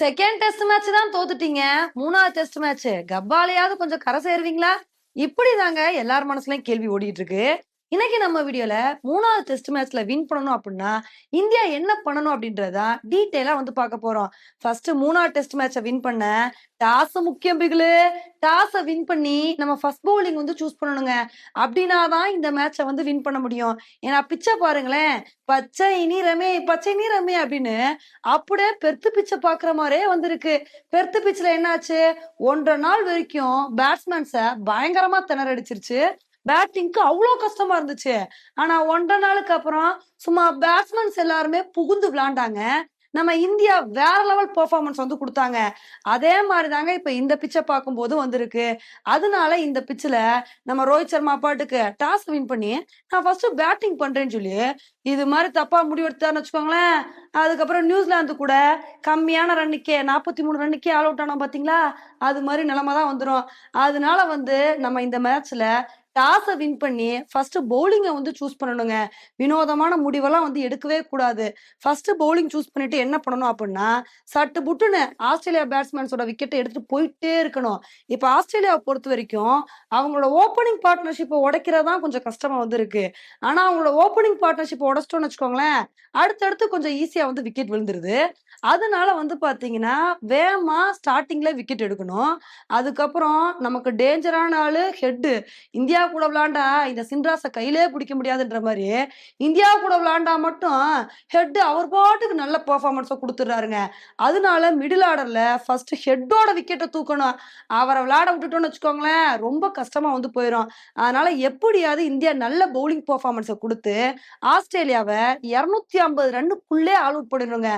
Second test match தான் தோத்துட்டீங்க. மூணாவது test match கப்பாலையாவது கொஞ்சம் கரை சேருவீங்களா? இப்படி தாங்க எல்லார் மனசுலயும் கேள்வி ஓடிட்டு இருக்கு. இன்னைக்கு நம்ம வீடியோல மூணாவது டெஸ்ட் மேட்ச்ல வின் பண்ணணும் அப்படின்னா இந்தியா என்ன பண்ணணும் அப்படின்றதா டீட்டெயிலா வந்து பார்க்க போறோம். ஃபர்ஸ்ட் மூணாவது டெஸ்ட் மேட்சை வின் பண்ண டாஸ் முக்கியம் பிகுலு. டாஸை வின் பண்ணி நம்ம ஃபர்ஸ்ட் பவுலிங் வந்து சூஸ் பண்ணணுங்க. அப்படின்னா தான் இந்த மேட்சை வந்து வின் பண்ண முடியும். ஏன்னா பிச்சை பாருங்களேன். பச்சை நீரமே பச்சை நீரமே அப்படின்னு அப்படியே பெருத்து பிச்சை பாக்குற மாதிரியே வந்திருக்கு. பெருத்து பிச்சில் என்னாச்சு? ஒன்றரை நாள் வரைக்கும் பேட்ஸ்மேன்ஸை பயங்கரமா திணறடிச்சிருச்சு. பேட்டிங்க்கு அவ்வளோ கஷ்டமா இருந்துச்சு. ஆனா ஒன்றரை நாளுக்கு அப்புறம் சும்மா பேட்ஸ்மேன்ஸ் எல்லாருமே புகுந்து விளாண்டாங்க. நம்ம இந்தியா வேற லெவல் பெர்ஃபார்மன்ஸ் வந்து கொடுத்தாங்க. அதே மாதிரி தாங்க இப்போ இந்த பிச்சை பார்க்கும்போது வந்திருக்கு. அதனால இந்த பிச்சில் நம்ம ரோஹித் சர்மா பாட்டுக்கு டாஸ் வின் பண்ணி நான் ஃபர்ஸ்ட் பேட்டிங் பண்றேன்னு சொல்லி இது மாதிரி தப்பா முடிவெடுத்தான்னு வச்சுக்கோங்களேன். அதுக்கப்புறம் நியூசிலாந்து கூட கம்மியான ரன்னுக்கே நாற்பத்தி மூணு ரன்னுக்கே ஆல் அவுட் ஆனோம் பார்த்தீங்களா அது மாதிரி நிலமை தான் வந்துடும் அதனால வந்து நம்ம இந்த மேட்ச்ல டாஸை வின் பண்ணி ஃபர்ஸ்ட் பவுலிங்கை வந்து சூஸ் பண்ணணுங்க. வினோதமான முடிவெல்லாம் வந்து எடுக்கவே கூடாது. ஃபர்ஸ்ட் பவுலிங் சூஸ் பண்ணிட்டு என்ன பண்ணணும் அப்படின்னா சட்டு புட்டுன்னு ஆஸ்திரேலியா பேட்ஸ்மேன்ஸோட விக்கெட்டை எடுத்துட்டு போயிட்டே இருக்கணும். இப்போ ஆஸ்திரேலியாவை பொறுத்த வரைக்கும் அவங்களோட ஓப்பனிங் பார்ட்னர்ஷிப்பை உடைக்கிறதா கொஞ்சம் கஷ்டமா வந்து இருக்கு. ஆனா அவங்களோட ஓப்பனிங் பார்ட்னர்ஷிப் உடச்சிட்டோம்னு வச்சுக்கோங்களேன் அடுத்தடுத்து கொஞ்சம் ஈஸியா வந்து விக்கெட் விழுந்துருது. அதனால வந்து பாத்தீங்கன்னா வேகமா ஸ்டார்டிங்ல விக்கெட் எடுக்கணும். அதுக்கப்புறம் நமக்கு டேஞ்சரான ஆளு ஹெட்டு இந்தியா கூட விளாண்டா இந்த சின்ராஸை கையிலே பிடிக்க முடியாதுன்ற மாதிரி இந்தியா கூட விளாண்டா மட்டும் ஹெட் அவர் பாட்டுக்கு நல்ல பெர்ஃபார்மன்ஸை கொடுத்துட்றாருங்க. அதனால மிடில் ஆர்டர்ல ஃபர்ஸ்ட் ஹெட்டோட விக்கெட்டை தூக்கணும். அவரை விளையாட விட்டுட்டோம்னு வச்சுக்கோங்களேன் ரொம்ப கஷ்டமா வந்து போயிடும் அதனால எப்படியாவது இந்தியா நல்ல பவுலிங் பெர்ஃபார்மன்ஸை கொடுத்து ஆஸ்திரேலியாவை இரநூத்தி ஐம்பது ரன்னுக்குள்ளே ஆல் அவுட் பண்ணிடுங்க.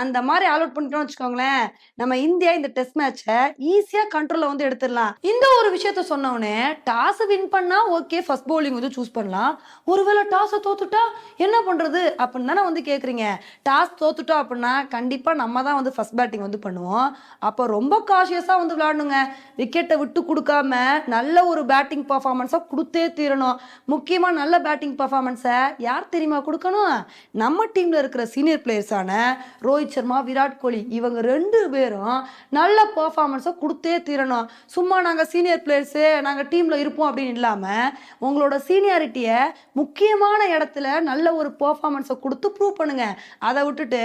அந்த மாதிரி ஆல் அவுட் பண்ணிட்டோம்னு வச்சுக்கோங்களேன் நம்ம இந்தியா இந்த டெஸ்ட் மேட்சை ஈஸியா கண்ட்ரோல்ல வந்து எடுத்துடலாம். இந்த ஒரு விஷயத்த சொன்னோடனே டாஸ் வின் பண்ணா ஓகே ஃபர்ஸ்ட் பவுலிங் வந்து சூஸ் பண்ணலாம். ஒருவேளை டாஸை தோத்துட்டா என்ன பண்ணுறது அப்படின்னு தானே வந்து கேட்குறீங்க டாஸ் தோத்துட்டோம் அப்படின்னா கண்டிப்பாக நம்ம தான் வந்து ஃபர்ஸ்ட் பேட்டிங் வந்து பண்ணுவோம். அப்போ ரொம்ப காஷியஸாக வந்து விளாடணுங்க விக்கெட்டை விட்டு கொடுக்காம நல்ல ஒரு பேட்டிங் பர்ஃபார்மன்ஸை கொடுத்தே தீரணும். முக்கியமாக நல்ல பேட்டிங் பர்ஃபார்மன்ஸை யார் தெரியுமா கொடுக்கணும்? நம்ம டீமில் இருக்கிற சீனியர் பிளேயர்ஸான ரோஹித் சர்மா விராட் கோலி இவங்க ரெண்டு பேரும் நல்ல பர்ஃபார்மன்ஸை கொடுத்தே தீரணும். சும்மா நாங்கள் சீனியர் பிளேயர்ஸு நாங்கள் டீமில் இருப்போம் அப்படின்னு இல்லாமல் உங்களோட சீனியாரிட்டியை முக்கியமான இடத்துல நல்ல ஒரு பெர்ஃபார்மன்ஸை கொடுத்து ப்ரூவ் பண்ணுங்க. அதை விட்டுட்டு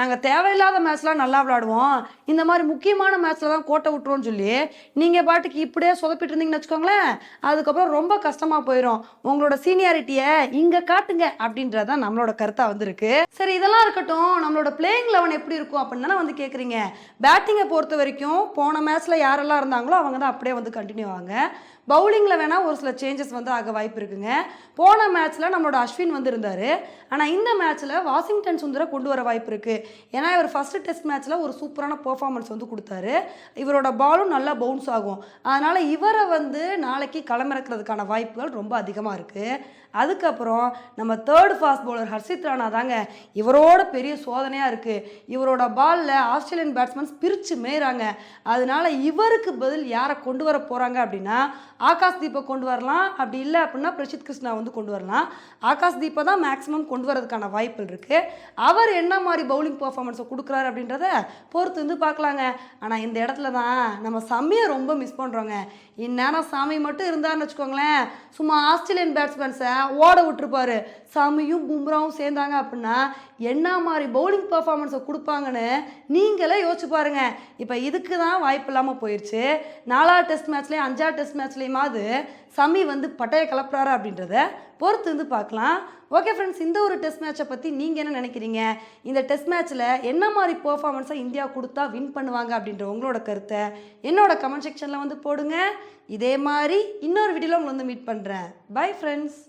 நாங்கள் தேவையில்லாத மேட்ச்லாம் நல்லா விளாடுவோம் இந்த மாதிரி முக்கியமான மேட்ச்சில் தான் கோட்டை விட்டுருவோம்னு சொல்லி நீங்கள் பாட்டுக்கு இப்படியே சொதப்பிட்டு இருந்தீங்கன்னு வச்சுக்கோங்களேன் அதுக்கப்புறம் ரொம்ப கஷ்டமாக போயிடும் உங்களோட சீனியாரிட்டியை இங்கே காட்டுங்க அப்படின்றது தான் நம்மளோட கருத்தாக வந்திருக்கு. சரி இதெல்லாம் இருக்கட்டும். நம்மளோட பிளேயிங் லெவன் எப்படி இருக்கும் அப்படின்னு வந்து கேட்குறீங்க பேட்டிங்கை பொறுத்த வரைக்கும் போன மேட்ச்சில் யாரெல்லாம் இருந்தாங்களோ அவங்க தான் அப்படியே வந்து கண்டினியூ ஆவாங்க. பவுலிங்கில் வேணால் ஒரு சில சேஞ்சஸ் வந்து ஆக வாய்ப்பு இருக்குங்க போன மேட்ச்சில் நம்மளோட அஸ்வின் வந்து இருந்தார் ஆனால் இந்த மேட்ச்சில் வாஷிங்டன் சுந்தரை கொண்டு வர வாய்ப்பு இருக்குது ஏன்னா இவர் ஃபஸ்ட்டு டெஸ்ட் மேட்ச்சில் ஒரு சூப்பரான பர்ஃபார்மன்ஸ் வந்து கொடுத்தாரு. இவரோட பாலும் நல்லா பவுன்ஸ் ஆகும். அதனால் இவரை வந்து நாளைக்கு களமிறக்கிறதுக்கான வாய்ப்புகள் ரொம்ப அதிகமாக இருக்குது அதுக்கப்புறம் நம்ம third fast bowler Harshit Rana தாங்க இவரோட பெரிய சோதனையாக இருக்குது இவரோட பாலில் ஆஸ்திரேலியன் பேட்ஸ்மேன்ஸ் பிரித்து மேய்றாங்க. அதனால இவருக்கு பதில் யாரை கொண்டு வர போகிறாங்க அப்படின்னா ஆகாஷ் தீப்பை கொண்டு வரலாம். அப்படி இல்லை அப்படின்னா பிரசித் கிருஷ்ணா வந்து கொண்டு வரலாம். ஆகாஷ் தீப்பை தான் மேக்ஸிமம் கொண்டு வரதுக்கான வாய்ப்புகள் இருக்குது அவர் என்ன மாதிரி பவுலிங் பர்ஃபார்மன்ஸை கொடுக்குறாரு அப்படின்றத பொறுத்து வந்து பார்க்கலாங்க. ஆனால் இந்த இடத்துல தான் நம்ம சமையை ரொம்ப மிஸ் பண்ணுறோங்க இந்நேரம் சாமி மட்டும் இருந்தாருன்னு வச்சுக்கோங்களேன். சும்மா ஆஸ்திரேலியன் பேட்ஸ்மேன்ஸை ஓட விட்டுருப்பாரு. சாமியும் பும்ராவும் சேர்ந்தாங்க அப்படின்னா என்ன மாதிரி பவுலிங் பர்ஃபார்மன்ஸை கொடுப்பாங்கன்னு நீங்களே யோசிச்சு பாருங்க. இப்போ இதுக்கு தான் வாய்ப்பு இல்லாமல் போயிடுச்சு நாலாவது டெஸ்ட் மேட்ச்லேயும் அஞ்சாவது டெஸ்ட் மேட்ச்லேயுமாவது சமி வந்து பட்டையை கலப்புறாரு அப்படின்றத பொறுத்து வந்து பார்க்கலாம். ஓகே ஃப்ரெண்ட்ஸ் இந்த ஒரு டெஸ்ட் மேட்சை பற்றி நீங்கள் என்ன நினைக்கிறீங்க? இந்த டெஸ்ட் மேட்ச்சில் என்ன மாதிரி பர்ஃபார்மன்ஸாக இந்தியா கொடுத்தா வின் பண்ணுவாங்க அப்படின்ற உங்களோட கருத்தை என்னோட கமெண்ட் செக்ஷனில் வந்து போடுங்க. இதே மாதிரி இன்னொரு வீடியோவில் உங்களை வந்து மீட் பண்ணுறேன் பை ஃப்ரெண்ட்ஸ்